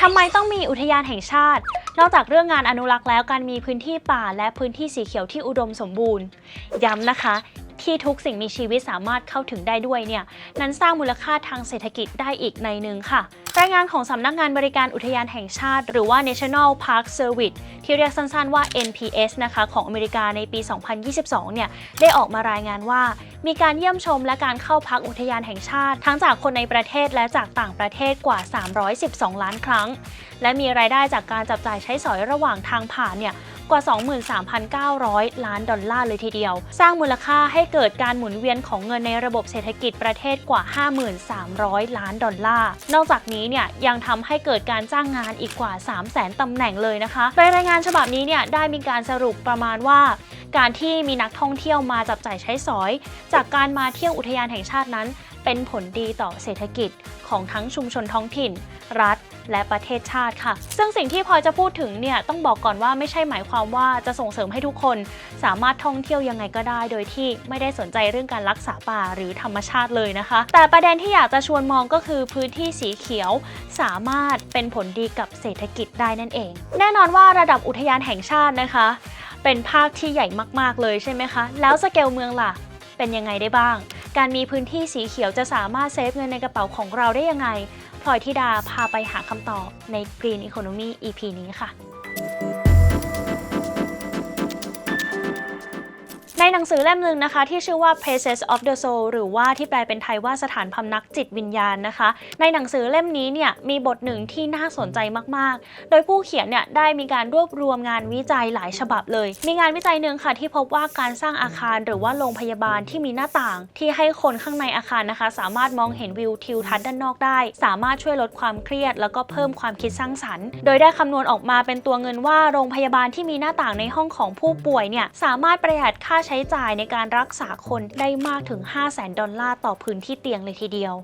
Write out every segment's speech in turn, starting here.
ทำไมต้องมีอุทยานแห่งชาติ นอกจากเรื่องงานอนุรักษ์แล้วการมีพื้นที่ป่าและพื้นที่สีเขียวที่อุดมสมบูรณ์ ย้ำนะคะ ที่ทุกสิ่งมีชีวิตสามารถเข้าถึงได้ด้วยเนี่ยนั้นสร้างมูลค่าทางเศรษฐกิจได้อีกในหนึ่งค่ะ รายงานของสำนักงานบริการอุทยานแห่งชาติ หรือว่า National Park Service ที่เรียกสั้นๆว่า NPS นะคะของอเมริกาในปี 2022 เนี่ยได้ออกมารายงานว่า มีการเยี่ยมชมและการเข้าพักอุทยานแห่งชาติ ทั้งจากคนในประเทศและจากต่างประเทศกว่า 312 ล้านครั้ง และมีรายได้จากการจับจ่ายใช้สอยระหว่างทางผ่านเนี่ย กว่า 23,900 ล้านดอลลาร์เลยทีเดียว สร้างมูลค่าให้เกิดการหมุนเวียนของเงินในระบบเศรษฐกิจประเทศกว่า 5,300ล้านดอลลาร์ นอกจากนี้เนี่ยยังทำให้เกิดการจ้างงานอีกกว่า 300,000ตำแหน่งเลยนะคะโดยรายงานฉบับนี้เนี่ยได้มีการสรุปประมาณว่า การที่มีนักท่องเที่ยวมาจับจ่ายใช้สอย จากการมาเที่ยวอุทยานแห่งชาตินั้น เป็นผลดีต่อเศรษฐกิจของทั้งชุมชนท้องถิ่น รัฐ และประเทศชาติค่ะ ซึ่งสิ่งที่พลอยจะพูดถึงเนี่ยต้องบอกก่อนว่าไม่ใช่หมายความว่าจะส่งเสริมให้ทุกคน สามารถท่องเที่ยวยังไงก็ได้ โดยที่ไม่ได้สนใจเรื่องการรักษาป่าหรือธรรมชาติเลยนะคะ แต่ประเด็นที่อยากจะชวนมองก็คือพื้นที่สีเขียวสามารถเป็นผลดีกับเศรษฐกิจได้นั่นเอง แน่นอนว่าระดับอุทยานแห่งชาตินะคะ เป็นภาคที่ใหญ่มากๆเลยใช่ไหมคะ แล้วสเกลเมืองล่ะเป็นยังไงได้บ้าง การมีพื้นที่สีเขียวจะสามารถเซฟเงินในกระเป๋าของเราได้ยังไง พลอยธิดาพาไปหาคำตอบใน Green Economy EP นี้ค่ะ ในหนังสือเล่มหนึ่งนะคะ ที่ชื่อว่า Places of the Soul หรือว่าที่แปลเป็นไทยว่าสถานพำนักจิตวิญญาณนะคะ ในหนังสือเล่มนี้เนี่ยมีบทหนึ่งที่น่าสนใจมากๆ โดยผู้เขียนเนี่ยได้มีการรวบรวมงานวิจัยหลายฉบับเลย มีงานวิจัยหนึ่งค่ะที่พบว่าการสร้างอาคารหรือว่าโรงพยาบาลที่มีหน้าต่าง ที่ให้คนข้างในอาคารนะคะ สามารถมองเห็นวิวทิวทัศน์ด้านนอกได้ สามารถช่วยลดความเครียด แล้วก็เพิ่มความคิดสร้างสรรค์ โดยได้คำนวณออกมาเป็นตัวเงินว่าโรงพยาบาลที่มีหน้าต่างในห้องของผู้ป่วยเนี่ยสามารถประหยัดค่าใช้ช้จ่ายในการรักษาคนได้มากถึง 5 0 0 0 0 0 ดอลลาร์ต่อพื้นที่เตียงเลยทีเดียว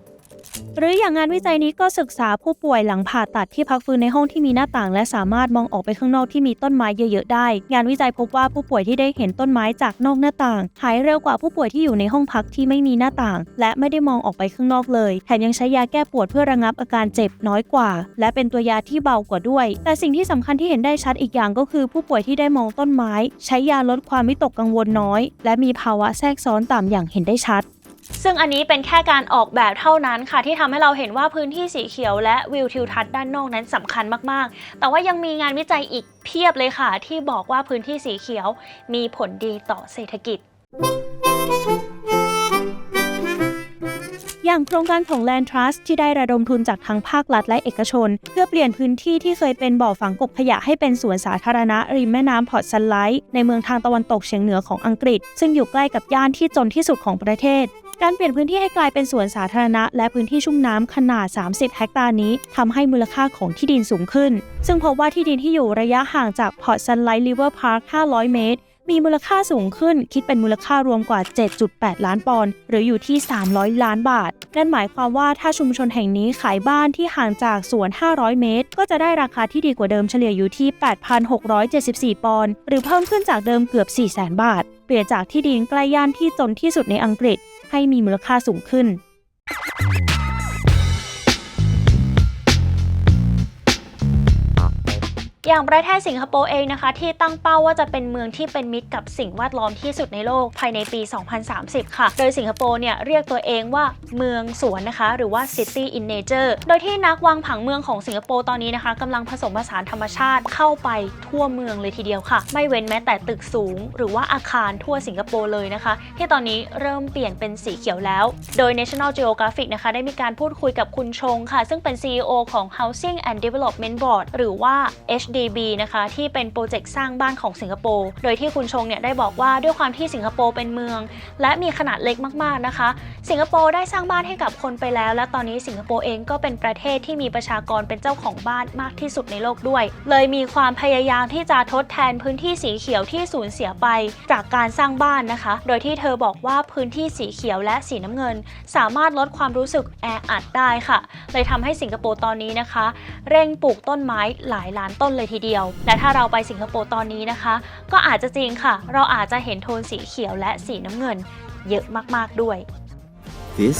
หรืออย่างงานวิจัยนี้ก็ศึกษาผู้ป่วยหลังผ่าตัดที่พักฟื้นในห้องที่มีหน้าต่าง และสามารถมองออกไปข้างนอกที่มีต้นไม้เยอะ ๆ ได้ งานวิจัยพบว่าผู้ป่วยที่ได้เห็นต้นไม้จากนอกหน้าต่าง หายเร็วกว่าผู้ป่วยที่อยู่ในห้องพักที่ไม่มีหน้าต่าง และไม่ได้มองออกไปข้างนอกเลย แถมยังใช้ยาแก้ปวดเพื่อระงับอาการเจ็บน้อยกว่า และเป็นตัวยาที่เบากว่าด้วย แต่สิ่งที่สำคัญที่เห็นได้ชัดอีกอย่างก็คือ ผู้ป่วยที่ได้มองต้นไม้ ใช้ยาลดความวิตกกังวลน้อย และมีภาวะแทรกซ้อนต่ำอย่างเห็นได้ชัด ซึ่งอันนี้เป็นแค่การออกแบบเท่านั้นค่ะ ที่ทำให้เราเห็นว่าพื้นที่สีเขียวและวิวทิวทัศน์ด้านนอกนั้นสำคัญมากๆ แต่ว่ายังมีงานวิจัยอีกเพียบเลยค่ะ ที่บอกว่าพื้นที่สีเขียวมีผลดีต่อเศรษฐกิจอย่างโครงการของ Land Trust ที่ได้ระดมทุนจากทั้งภาครัฐและเอกชน เพื่อเปลี่ยนพื้นที่ที่เคยเป็นบ่อฝังกบขยะให้เป็นสวนสาธารณะริมแม่น้ำพอร์ตซันไลท์ในเมืองทางตะวันตกเฉียงเหนือของอังกฤษ ซึ่งอยู่ใกล้กับย่านที่จนที่สุดของประเทศ การเปลี่ยนพื้นที่ให้กลายเป็นสวนสาธารณะ และพื้นที่ชุ่มน้ำขนาด 30 เฮกตาร์นี้ทำให้มูลค่าของที่ดินสูงขึ้น ซึ่งพบว่าที่ดินที่อยู่ระยะห่างจากพอร์ตซันไลท์ริเวอร์พาร์ค 500 เมตร มีมูลค่าสูงขึ้น คิดเป็นมูลค่ารวมกว่า 7.8 ล้านปอนด์หรืออยู่ที่ 300 ล้านบาท นั่นหมายความว่าถ้าชุมชนแห่งนี้ขายบ้านที่ห่างจากสวน 500 เมตร ก็จะได้ราคาที่ดีกว่าเดิมเฉลี่ยอยู่ที่ 8,674 ปอนด์หรือเพิ่มขึ้นจากเดิมเกือบ 400,000 บาทเปลี่ยนจากที่ดินใกล้ย่านที่จนที่สุดในอังกฤษ ให้มีมูลค่าสูงขึ้น อย่างประเทศสิงคโปร์เองนะคะ ที่ตั้งเป้าว่าจะเป็นเมืองที่เป็นมิตรกับสิ่งแวดล้อมที่สุดในโลกภายในปี 2030 ค่ะ โดยสิงคโปร์เนี่ยเรียกตัวเองว่าเมืองสวนนะคะ หรือว่า City in Nature โดยที่นักวางผังเมืองของสิงคโปร์ตอนนี้นะคะกำลังผสมผสานธรรมชาติเข้าไปทั่วเมืองเลยทีเดียวค่ะ ไม่เว้นแม้แต่ตึกสูง หรือว่าอาคารทั่วสิงคโปร์เลยนะคะ ที่ตอนนี้เริ่มเปลี่ยนเป็นสีเขียวแล้ว โดย National Geographic นะคะ ได้มีการพูดคุยกับคุณชงค่ะ ซึ่งเป็น CEO ของ Housing and Development Board หรือว่า HD DB นะคะที่เป็นโปรเจกต์สร้างบ้านของสิงคโปร์ โดยที่คุณชงเนี่ยได้บอกว่าด้วยความที่สิงคโปร์เป็นเมือง และมีขนาดเล็กมากๆนะคะ สิงคโปร์ได้สร้างบ้านให้กับคนไปแล้ว และตอนนี้สิงคโปร์เองก็เป็นประเทศที่มีประชากรเป็นเจ้าของบ้านมากที่สุดในโลกด้วย เลยมีความพยายามที่จะทดแทนพื้นที่สีเขียวที่สูญเสียไปจากการสร้างบ้านนะคะ โดยที่เธอบอกว่าพื้นที่สีเขียวและสีน้ำเงิน สามารถลดความรู้สึกแออัดได้ค่ะ เลยทำให้สิงคโปร์ตอนนี้นะคะ เร่งปลูกต้นไม้หลายล้านต้นเลยทีเดียว และถ้าเราไปสิงคโปร์ตอนนี้นะคะ ก็อาจจะจริงค่ะ เราอาจจะเห็นโทนสีเขียวและสีน้ำเงิน เยอะมากๆด้วย This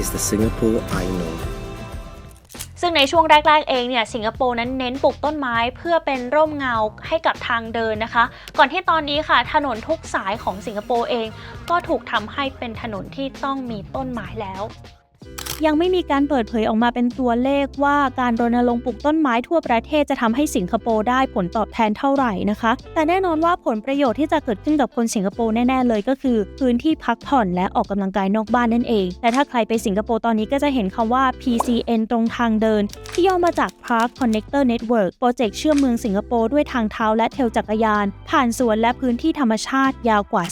is the Singapore I know. ซึ่งในช่วงแรก ๆ เองเนี่ยสิงคโปร์นั้นเน้นปลูกต้นไม้เพื่อเป็นร่มเงาให้กับทางเดินนะคะ ก่อนที่ตอนนี้ค่ะ ถนนทุกสายของสิงคโปร์เอง ก็ถูกทำให้เป็นถนนที่ต้องมีต้นไม้แล้ว ยังไม่มีการเปิดเผยออกมาเป็นตัวเลขว่าการรณรงค์ปลูกต้นไม้ทั่วประเทศจะทำให้สิงคโปร์ได้ผลตอบแทนเท่าไหร่นะคะ แต่แน่นอนว่าผลประโยชน์ที่จะเกิดขึ้นกับคนสิงคโปร์แน่ๆเลยก็คือ พื้นที่พักผ่อนและออกกำลังกายนอกบ้านนั่นเอง แต่ถ้าใครไปสิงคโปร์ตอนนี้ก็จะเห็นคำว่า PCN ตรงทางเดิน ที่ย่อมาจาก Park Connector Network โปรเจกต์เชื่อมเมืองสิงคโปร์ด้วยทางเท้าและเทลจักรยาน ผ่านสวนและพื้นที่ธรรมชาติยาวกว่า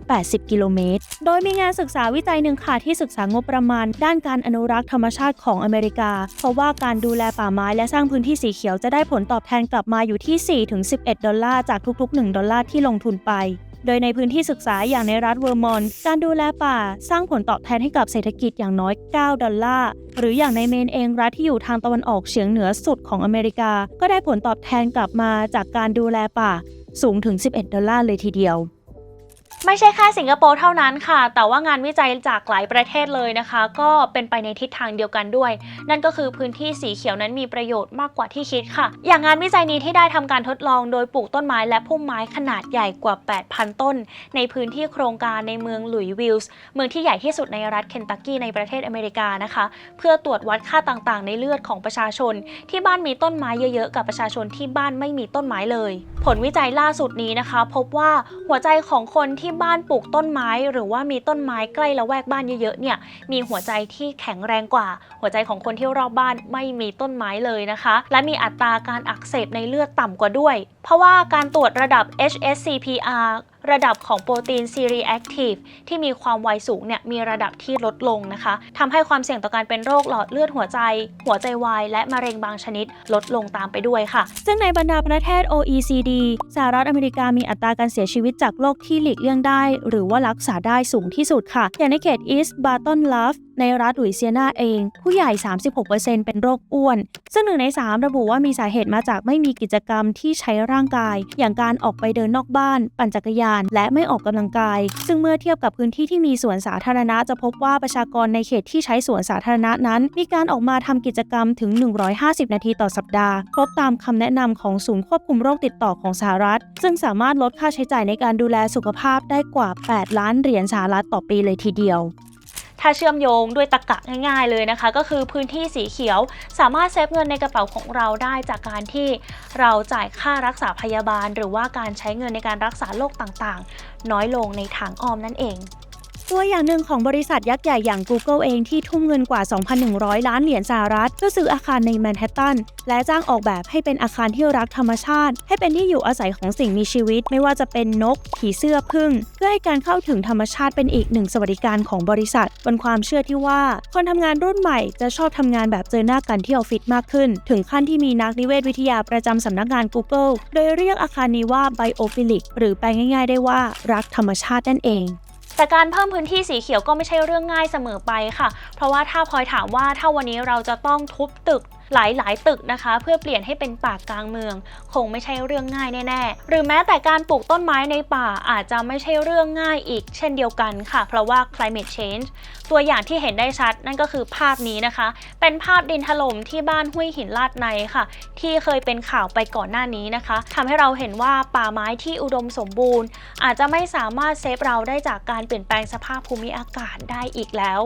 380 กิโลเมตร โดยมีงานศึกษาวิจัยหนึ่งค่ะที่ศึกษางบประมาณด้านการออนุรักษ์ธรรมชาติของอเมริกา เพราะว่าการดูแลป่าไม้และสร้างพื้นที่สีเขียวจะได้ผลตอบแทนกลับมาอยู่ที่ 4-11 ดอลลาร์จากทุก ๆ 1 ดอลลาร์ที่ลงทุนไปโดยในพื้นที่ศึกษาอย่างในรัฐเวอร์มอนต์การดูแลป่าสร้างผลตอบแทนให้กับเศรษฐกิจอย่างน้อย 9 ดอลลาร์ หรืออย่างในเมนเองรัฐที่อยู่ทางตะวันออกเฉียงเหนือสุดของอเมริกา ก็ได้ผลตอบแทนกลับมาจากการดูแลป่าสูงถึง 11 ดอลลาร์เลยทีเดียว ไม่ใช่แค่สิงคโปร์เท่านั้นค่ะ แต่ว่างานวิจัยจากหลายประเทศเลยนะคะ ก็เป็นไปในทิศทางเดียวกันด้วย นั่นก็คือพื้นที่สีเขียวนั้นมีประโยชน์มากกว่าที่คิดค่ะ อย่างงานวิจัยนี้ที่ได้ทำการทดลองโดยปลูกต้นไม้และพุ่มไม้ขนาดใหญ่กว่า 8,000 ต้น ในพื้นที่โครงการในเมืองหลุยวิลส์เมืองที่ใหญ่ที่สุดในรัฐเคนตักกี้ในประเทศอเมริกานะคะ เพื่อตรวจวัดค่าต่างๆ ในเลือดของประชาชน ที่บ้านมีต้นไม้เยอะๆ กับประชาชนที่บ้านไม่มีต้นไม้เลยผลวิจัยล่าสุดนี้นะคะ พบว่าหัวใจของคนที่บ้านปลูกต้นไม้ หรือว่ามีต้นไม้ใกล้ละแวกบ้านเยอะๆเนี่ยมีหัวใจที่แข็งแรงกว่า หัวใจของคนที่รอบบ้านไม่มีต้นไม้เลยนะคะ และมีอัตราการอักเสบในเลือดต่ำกว่าด้วย เพราะว่าการตรวจระดับ HSCPR ระดับของโปรตีน C-reactive ที่มีความไวสูงเนี่ยมีระดับที่ลดลงนะคะทำให้ความเสี่ยงต่อการเป็นโรคหลอดเลือดหัวใจ หัวใจวายและมะเร็งบางชนิดลดลงตามไปด้วยค่ะ ซึ่งในบรรดาประเทศ OECD สหรัฐอเมริกามีอัตราการเสียชีวิตจากโรคที่หลีกเลี่ยงได้ หรือว่ารักษาได้สูงที่สุดค่ะ อย่างในเขต East Baton Rouge ในรัฐหลุยเซียนาเอง ผู้ใหญ่ 36%เป็นโรคอ้วน ซึ่งหนึ่งใน 3 ระบุว่ามีสาเหตุมาจากไม่มีกิจกรรมที่ใช้ร่างกาย อย่างการออกไปเดินนอกบ้าน ปั่นจักรยานและไม่ออกกำลังกาย ซึ่งเมื่อเทียบกับพื้นที่ที่มีสวนสาธารณะจะพบว่าประชากรในเขตที่ใช้สวนสาธารณะนั้น มีการออกมาทำกิจกรรมถึง 150 นาทีต่อสัปดาห์ ครบตามคำแนะนำของศูนย์ควบคุมโรคติดต่อของสหรัฐ ซึ่งสามารถลดค่าใช้จ่ายในการดูแลสุขภาพได้กว่า 8 ล้านเหรียญสหรัฐต่อปีเลยทีเดียว ถ้าเชื่อมโยงด้วยตะกกะง่ายๆเลยนะคะ ก็คือพื้นที่สีเขียว สามารถเซฟเงินในกระเป๋าของเราได้จากการที่เราจ่ายค่ารักษาพยาบาล หรือว่าการใช้เงินในการรักษาโรคต่างๆ น้อยลงในทางอ้อมนั่นเอง ตัวอย่างหนึ่งของบริษัทยักษ์ใหญ่อย่าง Google เองที่ทุ่มเงินกว่า 2,100 ล้านเหรียญสหรัฐเพื่อซื้ออาคารในแมนฮัตตัน และจ้างออกแบบให้เป็นอาคารที่รักธรรมชาติ ให้เป็นที่อยู่อาศัยของสิ่งมีชีวิต ไม่ว่าจะเป็นนก ผีเสื้อพึ่ง เพื่อให้การเข้าถึงธรรมชาติเป็นอีกหนึ่งสวัสดิการของบริษัท บนความเชื่อที่ว่า คนทำงานรุ่นใหม่จะชอบทำงานแบบเจอหน้ากันที่ออฟฟิศมากขึ้น ถึงขั้นที่มีนักนิเวศวิทยาประจำสำนักงาน Google โดยเรียกอาคารนี้ว่า Biophilic หรือแปลง่าย ๆ ได้ว่ารักธรรมชาตินั่นเอง แต่การเพิ่มพื้นที่สีเขียวก็ไม่ใช่เรื่องง่ายเสมอไปค่ะ เพราะว่าถ้าพลอยถามว่าถ้าวันนี้เราจะต้องทุบตึก หลายๆ ตึกนะคะ เพื่อเปลี่ยนให้เป็นป่ากลางเมือง คงไม่ใช่เรื่องง่ายแน่ๆ หรือแม้แต่การปลูกต้นไม้ในป่าอาจจะไม่ใช่เรื่องง่ายอีก เช่นเดียวกันค่ะ เพราะว่า climate change ตัวอย่างที่เห็นได้ชัดนั่นก็คือภาพนี้นะคะ เป็นภาพดินถล่มที่บ้านห้วยหินลาดในค่ะ ที่เคยเป็นข่าวไปก่อนหน้านี้นะคะทำให้เราเห็นว่าป่าไม้ที่อุดมสมบูรณ์ อาจจะไม่สามารถเซฟเราได้จากการเปลี่ยนแปลงสภาพภูมิอากาศได้อีกแล้ว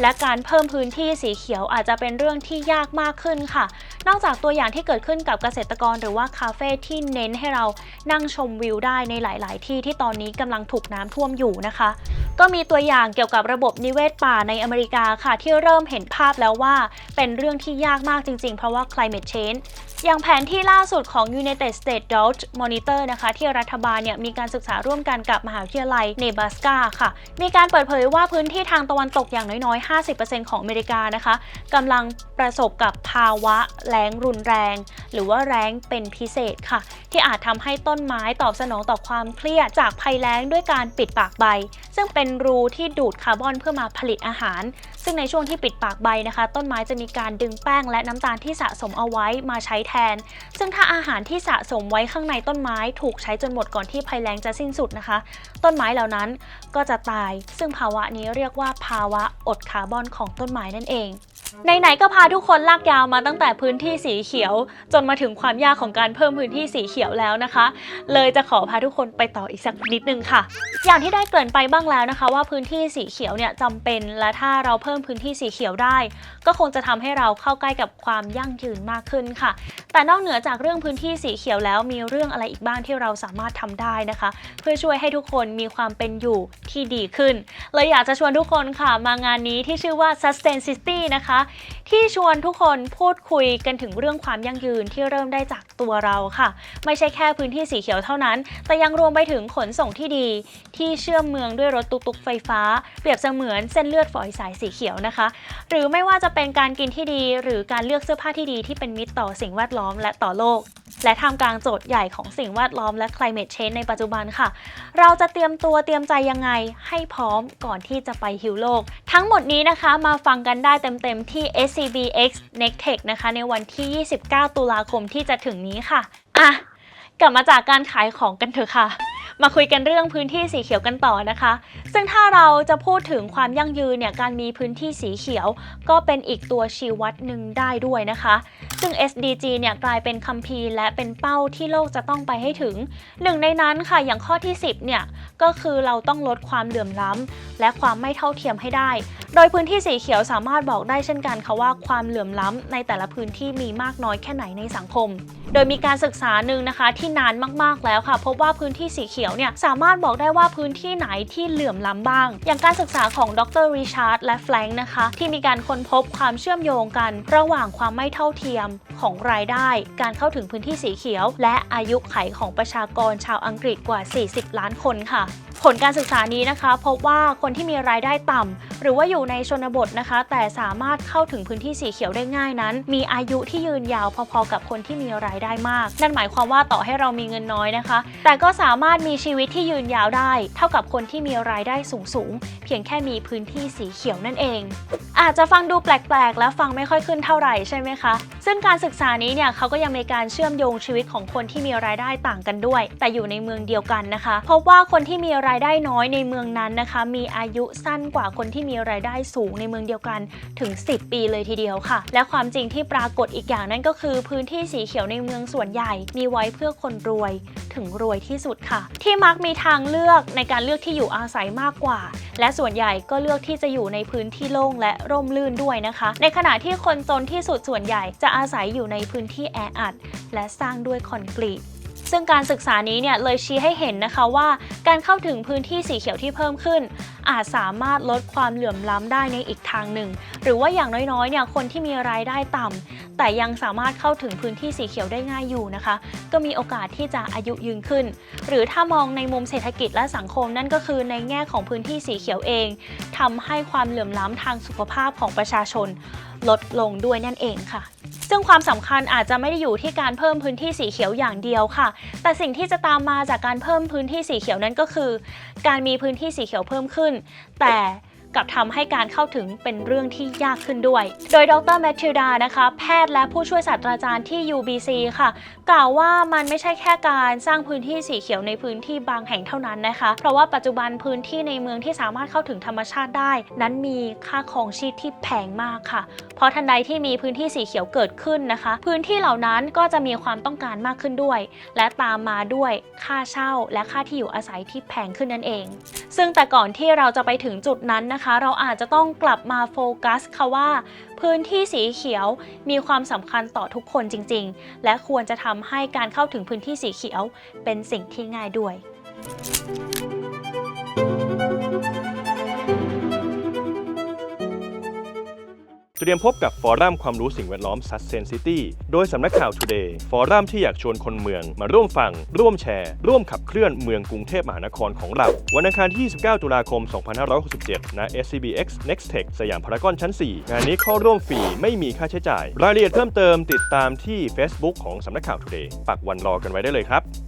และการเพิ่มพื้นที่สีเขียวอาจจะเป็นเรื่องที่ยากมากขึ้นค่ะ นอกจากตัวอย่างที่เกิดขึ้นกับเกษตรกรหรือว่าคาเฟ่ที่เน้นให้เรานั่งชมวิวได้ในหลาย ๆ ที่ที่ตอนนี้กำลังถูกน้ำท่วมอยู่นะคะ ก็มีตัวอย่างเกี่ยวกับระบบนิเวศป่าในอเมริกาค่ะ ที่เริ่มเห็นภาพแล้วว่าเป็นเรื่องที่ยากมากจริง ๆ เพราะว่า climate change อย่างแผนที่ล่าสุดของ United States Drought Monitor นะคะที่รัฐบาลเนี่ยมีการศึกษาร่วมกันกับมหาวิทยาลัยเนบราสกาค่ะ มีการเปิดเผยว่าพื้นที่ทางตะวันตกอย่างน้อยๆ 50%ของอเมริกานะคะกำลังประสบกับภาวะแล้งรุนแรง หรือว่าแล้งเป็นพิเศษค่ะ ที่อาจทำให้ต้นไม้ตอบสนองต่อความเครียดจากภัยแล้งด้วยการปิดปากใบ ซึ่งเป็นรูที่ดูดคาร์บอนเพื่อมาผลิตอาหาร ซึ่งในช่วงที่ปิดปากใบนะคะ ต้นไม้จะมีการดึงแป้งและน้ำตาลที่สะสมเอาไว้มาใช้แทน ซึ่งถ้าอาหารที่สะสมไว้ข้างในต้นไม้ ถูกใช้จนหมดก่อนที่ภัยแล้งจะสิ้นสุดนะคะ ต้นไม้เหล่านั้นก็จะตาย ซึ่งภาวะนี้เรียกว่าภาวะอดคาร์บอนของต้นไม้นั่นเอง ไหนๆก็พาทุกคนลากยาวมาตั้งแต่พื้นที่สีเขียว จนมาถึงความยากของการเพิ่มพื้นที่สีเขียวแล้วนะคะ เลยจะขอพาทุกคนไปต่ออีกสักนิดนึงค่ะ อย่างที่ได้เกริ่นไปบ้างแล้วนะคะ ว่าพื้นที่สีเขียวเนี่ยจำเป็นและถ้าเราเพิ่มพื้นที่สีเขียวได้ ก็คงจะทำให้เราเข้าใกล้กับความยั่งยืนมากขึ้นค่ะ แต่นอกเหนือจากเรื่องพื้นที่สีเขียวแล้วมีเรื่องอะไรอีกบ้างที่เราสามารถทำได้นะคะ เพื่อช่วยให้ทุกคนมีความเป็นอยู่ที่ดีขึ้นเลยอยากจะชวนทุกคนค่ะมางานนี้ที่ชื่อว่า Sustain City นะคะที่ชวนทุกคนพูดคุยกันถึงเรื่องความยั่งยืนที่เริ่มได้จากตัวเราค่ะ ไม่ใช่แค่พื้นที่สีเขียวเท่านั้น แต่ยังรวมไปถึงขนส่งที่ดี ที่เชื่อมเมืองด้วยรถตุกๆไฟฟ้า เปรียบเสมือนเส้นเลือดฝอยสายสีเขียวนะคะ หรือไม่ว่าจะเป็นการกินที่ดี หรือการเลือกเสื้อผ้าที่ดีที่เป็นมิตรต่อสิ่งแวดล้อมและต่อโลก และท่ามกลางโจทย์ใหญ่ของสิ่งแวดล้อมและ climate change ในปัจจุบันค่ะ เราจะเตรียมตัวเตรียมใจยังไงให้พร้อมก่อนที่จะไปฮิวโลก ทั้งหมดนี้นะคะมาฟังกันได้เต็มๆที่ SCBX Next Tech นะคะ ในวันที่ 29 ตุลาคมที่จะถึงนี้ค่ะ อะ กลับมาจากการขายของกันเถอะค่ะ มาคุยกันเรื่องพื้นที่สีเขียวกันต่อนะคะ ซึ่งถ้าเราจะพูดถึงความยั่งยืนเนี่ยการมีพื้นที่สีเขียว ก็เป็นอีกตัวชี้วัดหนึ่งได้ด้วยนะคะ ซึ่ง SDG เนี่ยกลายเป็นคัมภีร์และเป็นเป้าที่โลกจะต้องไปให้ถึง หนึ่งในนั้นค่ะอย่างข้อที่ 10เนี่ยก็คือเราต้องลดความเหลื่อมล้ำและความไม่เท่าเทียมให้ได้ โดยพื้นที่สีเขียวสามารถบอกได้เช่นกันค่ะว่าความเหลื่อมล้ำในแต่ละพื้นที่มีมากน้อยแค่ไหนในสังคม โดยมีการศึกษาหนึ่งนะคะที่นานมากๆแล้วค่ะ พบว่าพื้นที่สีเขียวเนี่ยสามารถบอกได้ว่าพื้นที่ไหนที่เหลื่อมล้ำบ้าง อย่างการศึกษาของดรริชาร์ดและแฟรงค์นะคะ ที่มีการค้นพบความเชื่อมโยงกัน ระหว่างความไม่เท่าเทียมของรายได้ การเข้าถึงพื้นที่สีเขียว และอายุไขของประชากรชาวอังกฤษกว่า 40 ล้านคนค่ะ ผลการศึกษานี้นะคะพบว่าคนที่มีรายได้ต่ำหรือว่าอยู่ในชนบทนะคะ แต่สามารถเข้าถึงพื้นที่สีเขียวได้ง่ายนั้น มีอายุที่ยืนยาวพอๆกับคนที่มีรายได้มาก นั่นหมายความว่าต่อให้เรามีเงินน้อยนะคะ แต่ก็สามารถมีชีวิตที่ยืนยาวได้ เท่ากับคนที่มีรายได้สูงๆเพียงแค่มีพื้นที่สีเขียวนั่นเอง อาจจะฟังดูแปลกๆ และฟังไม่ค่อยขึ้นเท่าไหร่ใช่ไหมคะ ซึ่งการศึกษานี้เนี่ยเขาก็ยังมีการเชื่อมโยงชีวิตของคนที่มีรายได้ต่างกันด้วย แต่อยู่ในเมืองเดียวกันนะคะพบว่าคนที่มีรายได้น้อยในเมืองนั้นนะคะ มีอายุสั้นกว่าคนที่มีรายได้สูงในเมืองเดียวกันถึง 10 ปีเลยทีเดียวค่ะ และความจริงที่ปรากฏอีกอย่างนั้นก็คือ พื้นที่สีเขียวในเมืองส่วนใหญ่มีไว้เพื่อคนรวยถึงรวยที่สุดค่ะ ที่มักมีทางเลือกในการเลือกที่อยู่อาศัยมากกว่า และส่วนใหญ่ก็เลือกที่จะอยู่ในพื้นที่โล่งและร่มรื่นด้วยนะคะ ในขณะที่คนจนที่สุดส่วนใหญ่จะอาศัยอยู่ในพื้นที่แออัดและสร้างด้วยคอนกรีต ซึ่งการศึกษานี้เนี่ยเลยชี้ให้เห็นนะคะว่าการเข้าถึงพื้นที่สีเขียวที่เพิ่มขึ้น อาจสามารถลดความเหลื่อมล้ำได้ในอีกทางหนึ่ง หรือว่าอย่างน้อยๆเนี่ยคนที่มีรายได้ต่ำแต่ยังสามารถเข้าถึงพื้นที่สีเขียวได้ง่ายอยู่นะคะ ก็มีโอกาสที่จะอายุยืนขึ้น หรือถ้ามองในมุมเศรษฐกิจและสังคมนั่นก็คือในแง่ของพื้นที่สีเขียวเองทำให้ความเหลื่อมล้ำทางสุขภาพของประชาชน ลดลงด้วยนั่นเองค่ะ ซึ่งความสำคัญอาจจะไม่ได้อยู่ที่การเพิ่มพื้นที่สีเขียวอย่างเดียวค่ะ แต่สิ่งที่จะตามมาจากการเพิ่มพื้นที่สีเขียวนั้นก็คือ การมีพื้นที่สีเขียวเพิ่มขึ้น แต่ กับทำให้การเข้าถึงเป็นเรื่องที่ยากขึ้นด้วย โดยดรแมทธิวดานะคะ แพทย์และผู้ช่วยศาสตราจารย์ที่ UBC ค่ะ กล่าวว่ามันไม่ใช่แค่การสร้างพื้นที่สีเขียวในพื้นที่บางแห่งเท่านั้นนะคะ เพราะว่าปัจจุบันพื้นที่ในเมืองที่สามารถเข้าถึงธรรมชาติได้ นั้นมีค่าครองชีพที่แพงมากค่ะ เพราะทันใดที่มีพื้นที่สีเขียวเกิดขึ้นนะคะ พื้นที่เหล่านั้นก็จะมีความต้องการมากขึ้นด้วย และตามมาด้วยค่าเช่า และค่าที่อยู่อาศัยที่แพงขึ้นนั่นเอง ซึ่งแต่ก่อนที่เราจะไปถึงจุดนั้นนะคะเราอาจจะต้องกลับมาโฟกัสค่ะว่า พื้นที่สีเขียวมีความสำคัญต่อทุกคนจริง ๆ และควรจะทำให้การเข้าถึงพื้นที่สีเขียวเป็นสิ่งที่ง่ายด้วย เตรียมพบกับฟอรัมความรู้สิ่งแวดล้อม Sustain City โดยสำนักข่าว Today ฟอรัมที่อยากชวนคนเมือง มาร่วมฟัง ร่วมแชร์ ร่วมขับเคลื่อนเมืองกรุงเทพมหานครของเรา วันอังคารที่ 29 ตุลาคม 2567 ณ SCBX Next Tech สยามพารากอนชั้น 4 งานนี้เข้าร่วมฟรีไม่มีค่าใช้จ่าย รายละเอียดเพิ่มเติมติดตามที่ Facebook ของสำนักข่าว Today ปักวันรอกันไว้ได้เลยครับ